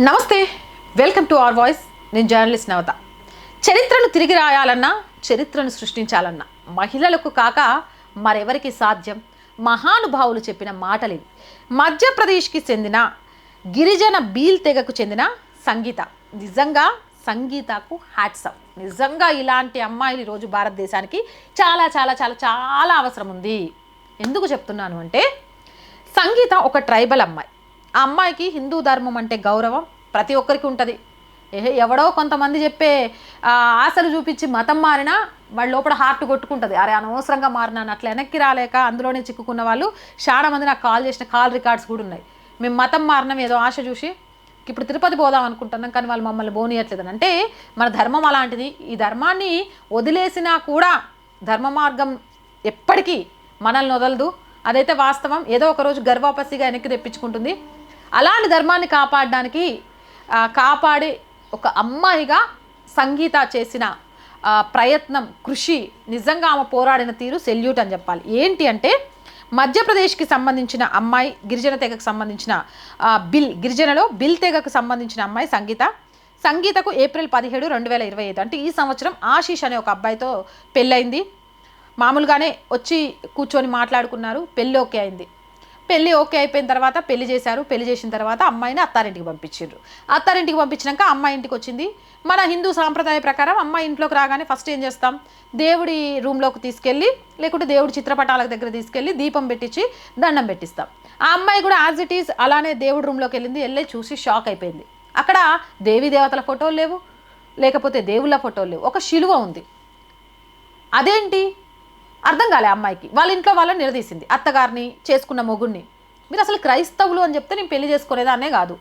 నమస్తే welcome to our voice. నేను journalist నవత. చరిత్రను తిరిగి రాయాలన్నా చరిత్రను సృష్టించాలన్నా మహిళలకు కాక మరెవరికి సాధ్యం? మహానుభావులు చెప్పిన మాటలు ఇవి మధ్యప్రదేశ్కి చెందిన గిరిజన బీల్ తెగకు చెందిన సంగీత. నిజంగా సంగీతకు హ్యాట్సప్. నిజంగా ఇలాంటి అమ్మాయిలు ఈరోజు భారతదేశానికి చాలా చాలా చాలా చాలా అవసరం ఉంది. ఎందుకు చెప్తున్నాను అంటే సంగీత ఒక ట్రైబల్ అమ్మాయి. ఆ అమ్మాయికి హిందూ ధర్మం అంటే గౌరవం ప్రతి ఒక్కరికి ఉంటుంది. ఎవడో కొంతమంది చెప్పే ఆశలు చూపించి మతం మారినా వాళ్ళ లోపల హార్ట్ కొట్టుకుంటుంది. అరే అనవసరంగా మారినాను అట్లా వెనక్కి రాలేక అందులోనే చిక్కుకున్న వాళ్ళు చాలా మంది నాకు కాల్ చేసిన కాల్ రికార్డ్స్ కూడా ఉన్నాయి. మేము మతం మారినాం ఏదో ఆశ చూసి ఇప్పుడు తిరుపతి పోదాం అనుకుంటున్నాం కానీ వాళ్ళు మమ్మల్ని బోనియట్లేదని. అంటే మన ధర్మం అలాంటిది. ఈ ధర్మాన్ని వదిలేసినా కూడా ధర్మ మార్గం ఎప్పటికీ మనల్ని వదలదు. అదైతే వాస్తవం. ఏదో ఒక రోజు గర్వాపసిగా వెనక్కి తెప్పించుకుంటుంది. అలాంటి ధర్మాన్ని కాపాడడానికి కాపాడే ఒక అమ్మాయిగా సంగీత చేసిన ప్రయత్నం కృషి నిజంగా ఆమె పోరాడిన తీరు సెల్యూట్ అని చెప్పాలి. ఏంటి అంటే మధ్యప్రదేశ్కి సంబంధించిన అమ్మాయి గిరిజన తెగకు సంబంధించిన బిల్ గిరిజనలో బిల్ తెగకు సంబంధించిన అమ్మాయి సంగీత. సంగీతకు ఏప్రిల్ పదిహేడు రెండు వేల ఇరవై ఐదు అంటే ఈ సంవత్సరం ఆశీష్ అనే ఒక అబ్బాయితో పెళ్ళైంది మామూలుగానే వచ్చి కూర్చొని మాట్లాడుకున్నారు పెళ్ళి ఓకే అయింది. పెళ్ళి ఓకే అయిపోయిన తర్వాత పెళ్ళి చేశారు. పెళ్ళి చేసిన తర్వాత అమ్మాయిని అత్తారింటికి పంపించారు అత్తారింటికి పంపించినాక అమ్మాయి ఇంటికి వచ్చింది. మన హిందూ సాంప్రదాయ ప్రకారం అమ్మాయి ఇంట్లోకి రాగానే ఫస్ట్ ఏం చేస్తాం? దేవుడి రూమ్లోకి తీసుకెళ్ళి లేకుంటే దేవుడి చిత్రపటాల దగ్గర తీసుకెళ్ళి దీపం పెట్టించి దండం పెట్టిస్తాం. ఆ అమ్మాయి కూడా యాజ్ ఇట్ ఈజ్ అలానే దేవుడి రూమ్లోకి వెళ్ళింది. వెళ్ళి చూసి షాక్ అయిపోయింది. అక్కడ దేవీ దేవతల ఫోటోలు లేవు. లేకపోతే దేవుళ్ళ ఫోటోలు లేవు. ఒక శిలువ ఉంది. అదేంటి? అర్థం కాలే అమ్మాయికి. వాళ్ళ ఇంట్లో వాళ్ళని నిలదీసింది. అత్తగారిని చేసుకున్న మొగుడిని మీరు అసలు క్రైస్తవులు అని చెప్తే నేను పెళ్ళి చేసుకునేదాన్నే కాదు.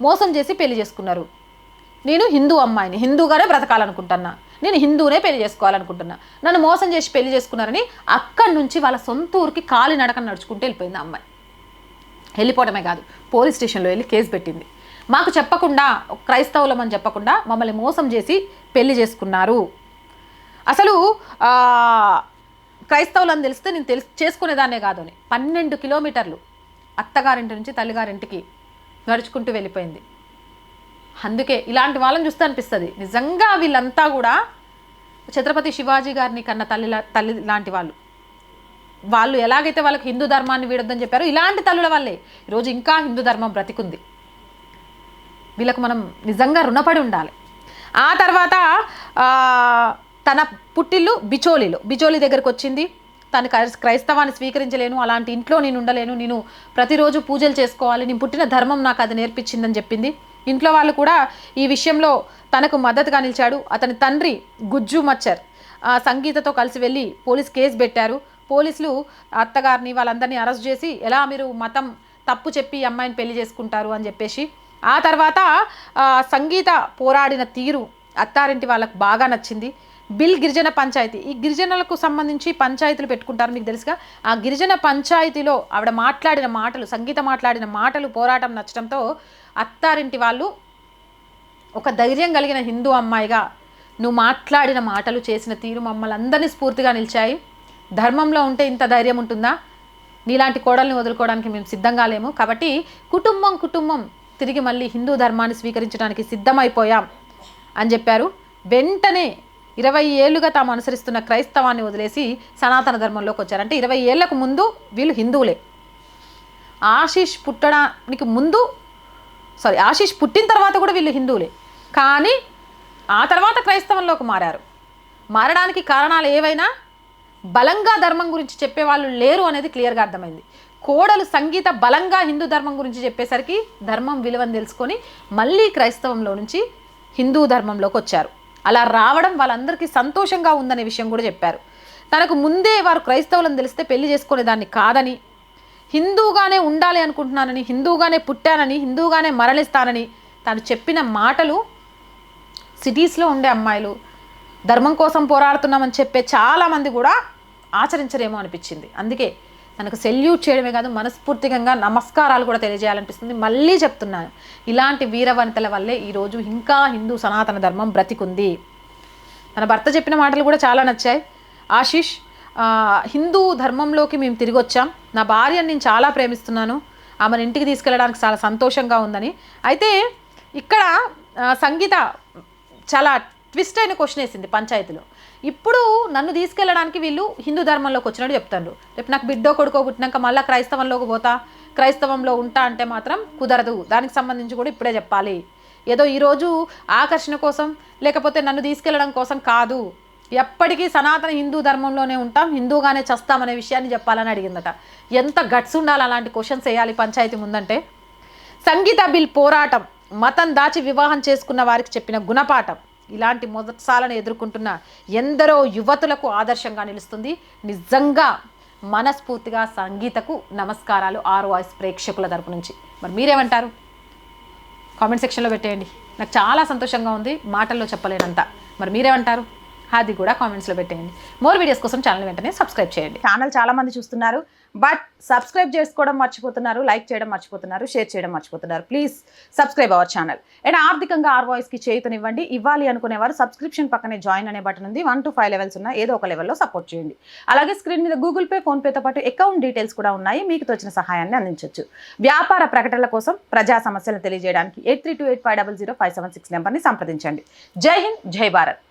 మోసం చేసి పెళ్ళి చేసుకున్నారు. నేను హిందూ అమ్మాయిని. హిందూగానే బ్రతకాలనుకుంటున్నా. నేను హిందూనే పెళ్ళి చేసుకోవాలనుకుంటున్నా. నన్ను మోసం చేసి పెళ్ళి చేసుకున్నారని అక్కడి నుంచి వాళ్ళ సొంత ఊరికి కాలి నడకన నడుచుకుంటూ వెళ్ళిపోయింది అమ్మాయి. వెళ్ళిపోవడమే కాదు. పోలీస్ స్టేషన్లో వెళ్ళి కేసు పెట్టింది. మాకు చెప్పకుండా క్రైస్తవులం అని చెప్పకుండా మమ్మల్ని మోసం చేసి పెళ్ళి చేసుకున్నారు. అసలు క్రైస్తవులని తెలిస్తే నేను తెలుసు చేసుకునేదాన్నే కాదు అని. పన్నెండు కిలోమీటర్లు అత్తగారింటి నుంచి తల్లిగారింటికి నడుచుకుంటూ వెళ్ళిపోయింది. అందుకే ఇలాంటి వాళ్ళని చూస్తే అనిపిస్తుంది. నిజంగా వీళ్ళంతా కూడా ఛత్రపతి శివాజీ గారిని కన్న తల్లి తల్లి లాంటి వాళ్ళు. వాళ్ళు ఎలాగైతే వాళ్ళకి హిందూ ధర్మాన్ని వీడొద్దని చెప్పారో ఇలాంటి తల్లుల వల్లే ఈరోజు ఇంకా హిందూ ధర్మం బ్రతికుంది. వీళ్ళకు మనం నిజంగా రుణపడి ఉండాలి. ఆ తర్వాత తన పుట్టిల్లు బిచోలిలో. బిచోలి దగ్గరకు వచ్చింది. తను క్రైస్తవాన్ని స్వీకరించలేను. అలాంటి ఇంట్లో నేను ఉండలేను. నేను ప్రతిరోజు పూజలు చేసుకోవాలి. నేను పుట్టిన ధర్మం నాకు అది నేర్పించిందని చెప్పింది. ఇంట్లో వాళ్ళు కూడా ఈ విషయంలో తనకు మద్దతుగా నిలిచాడు. అతని తండ్రి గుజ్జు మచ్చర్ సంగీతతో కలిసి వెళ్ళి పోలీస్ కేసు పెట్టారు. పోలీసులు అత్తగారిని వాళ్ళందరినీ అరెస్ట్ చేసి ఎలా మీరు మతం తప్పు చెప్పి అమ్మాయిని పెళ్ళి చేసుకుంటారు అని చెప్పేసి ఆ తర్వాత సంగీత పోరాడిన తీరు అత్తారింటి వాళ్ళకు బాగా నచ్చింది. బిల్ గిరిజన పంచాయతీ. ఈ గిరిజనులకు సంబంధించి పంచాయతీలు పెట్టుకుంటారు మీకు తెలుసుగా. ఆ గిరిజన పంచాయతీలో ఆవిడ మాట్లాడిన మాటలు సంగీత మాట్లాడిన మాటలు పోరాటం నచ్చడంతో అత్తారింటి వాళ్ళు ఒక ధైర్యం కలిగిన హిందూ అమ్మాయిగా నువ్వు మాట్లాడిన మాటలు చేసిన తీరు మమ్మల్ని అందరినీ స్ఫూర్తిగా నిలిచాయి. ధర్మంలో ఉంటే ఇంత ధైర్యం ఉంటుందా? నీలాంటి కోడల్ని వదులుకోవడానికి మేము సిద్ధంగా లేము. కాబట్టి కుటుంబం కుటుంబం తిరిగి మళ్ళీ హిందూ ధర్మాన్ని స్వీకరించడానికి సిద్ధమైపోయాం అని చెప్పారు. వెంటనే ఇరవై ఏళ్ళుగా తాము అనుసరిస్తున్న క్రైస్తవాన్ని వదిలేసి సనాతన ధర్మంలోకి వచ్చారు. అంటే ఇరవై ఏళ్ళకు ముందు వీళ్ళు హిందువులే. ఆశీష్ పుట్టడానికి ముందు సారీ ఆశీష్ పుట్టిన తర్వాత కూడా వీళ్ళు హిందువులే. కానీ ఆ తర్వాత క్రైస్తవంలోకి మారారు. మారడానికి కారణాలు ఏవైనా బలంగా ధర్మం గురించి చెప్పేవాళ్ళు లేరు అనేది క్లియర్గా అర్థమైంది. కోడలు సంగీత బలంగా హిందూ ధర్మం గురించి చెప్పేసరికి ధర్మం విలువని తెలుసుకొని మళ్ళీ క్రైస్తవంలో నుంచి హిందూ ధర్మంలోకి వచ్చారు. అలా రావడం వాళ్ళందరికీ సంతోషంగా ఉందనే విషయం కూడా చెప్పారు. తనకు ముందే వారు క్రైస్తవులను తెలిస్తే పెళ్ళి చేసుకునే దాన్ని కాదని హిందూగానే ఉండాలి అనుకుంటున్నానని హిందూగానే పుట్టానని హిందూగానే మరణిస్తానని తాను చెప్పిన మాటలు సిటీస్లో ఉండే అమ్మాయిలు ధర్మం కోసం పోరాడుతున్నామని చెప్పే చాలామంది కూడా ఆచరించరేమో అనిపించింది. అందుకే తనకు సెల్యూట్ చేయడమే కాదు మనస్ఫూర్తిగా నమస్కారాలు కూడా తెలియజేయాలనిపిస్తుంది. మళ్ళీ చెప్తున్నాను ఇలాంటి వీరవనితల వల్లే ఈరోజు ఇంకా హిందూ సనాతన ధర్మం బ్రతికుంది. తన భర్త చెప్పిన మాటలు కూడా చాలా నచ్చాయి. ఆశీష్ హిందూ ధర్మంలోకి మేము తిరిగి వచ్చాం నా భార్యను నేను చాలా ప్రేమిస్తున్నాను. ఆమెను ఇంటికి తీసుకెళ్ళడానికి చాలా సంతోషంగా ఉందని. అయితే ఇక్కడ సంగీత చాలా ట్విస్ట్ అయిన క్వశ్చన్ వేసింది పంచాయతీలో. ఇప్పుడు నన్ను తీసుకెళ్ళడానికి వీళ్ళు హిందూ ధర్మంలోకి వచ్చినట్టు చెప్తాను రేపు నాకు బిడ్డో కొడుకో పుట్టినాక మళ్ళీ క్రైస్తవంలోకి పోతా? క్రైస్తవంలో ఉంటా అంటే మాత్రం కుదరదు. దానికి సంబంధించి కూడా ఇప్పుడే చెప్పాలి. ఏదో ఈరోజు ఆకర్షణ కోసం లేకపోతే నన్ను తీసుకెళ్ళడం కోసం కాదు. ఎప్పటికీ సనాతన హిందూ ధర్మంలోనే ఉంటాం. హిందూగానే చస్తామనే విషయాన్ని చెప్పాలని అడిగిందట. ఎంత గట్స్ ఉండాలి అలాంటి క్వశ్చన్స్ వేయాలి పంచాయతీ ముందంటే? సంగీత బిల్ పోరాటం మతం దాచి వివాహం చేసుకున్న వారికి చెప్పిన గుణపాఠం. ఇలాంటి మొదటిసాలను ఎదుర్కొంటున్న ఎందరో యువతులకు ఆదర్శంగా నిలుస్తుంది. నిజంగా మనస్ఫూర్తిగా సంగీతకు నమస్కారాలు ఆర్ వాయిస్ ప్రేక్షకుల తరపు నుంచి. మరి మీరేమంటారు? కామెంట్ సెక్షన్లో పెట్టేయండి. నాకు చాలా సంతోషంగా ఉంది. మాటల్లో చెప్పలేనంత. మరి మీరేమంటారు? అది కూడా కామెంట్స్లో పెట్టేయండి. మోర్ వీడియోస్ కోసం ఛానల్ వెంటనే సబ్స్క్రైబ్ చేయండి. ఛానల్ చాలా మంది చూస్తున్నారు బట్ సబ్స్క్రైబ్ చేసుకోవడం మర్చిపోతున్నారు లైక్ చేయడం మర్చిపోతున్నారు షేర్ చేయడం మర్చిపోతున్నారు. Please subscribe our channel and ఆర్థికంగా ఆర్ వాయిస్కి చేయుతనివ్వండి. ఇవ్వాలి అనుకునేవారు సబ్స్క్రిప్షన్ పక్కనే జాయిన్ అనే బటన్ ఉంది. వన్ టు ఫైవ్ లెవెల్స్ ఉన్న ఏదో ఒక లెవెల్లో సపోర్ట్ చేయండి. అలాగే స్క్రీన్ మీద గూగుల్ పే ఫోన్పేతో పాటు అకౌంట్ డీటెయిల్స్ కూడా ఉన్నాయి. మీకు తోచిన సహాయాన్ని అందించవచ్చు వ్యాపార ప్రకటనల కోసం ప్రజా సమస్యలను తెలియజేయడానికి eight three two eight five double zero five seven six నెంబర్ని సంప్రదించండి. జై హింద్ జై భారత్.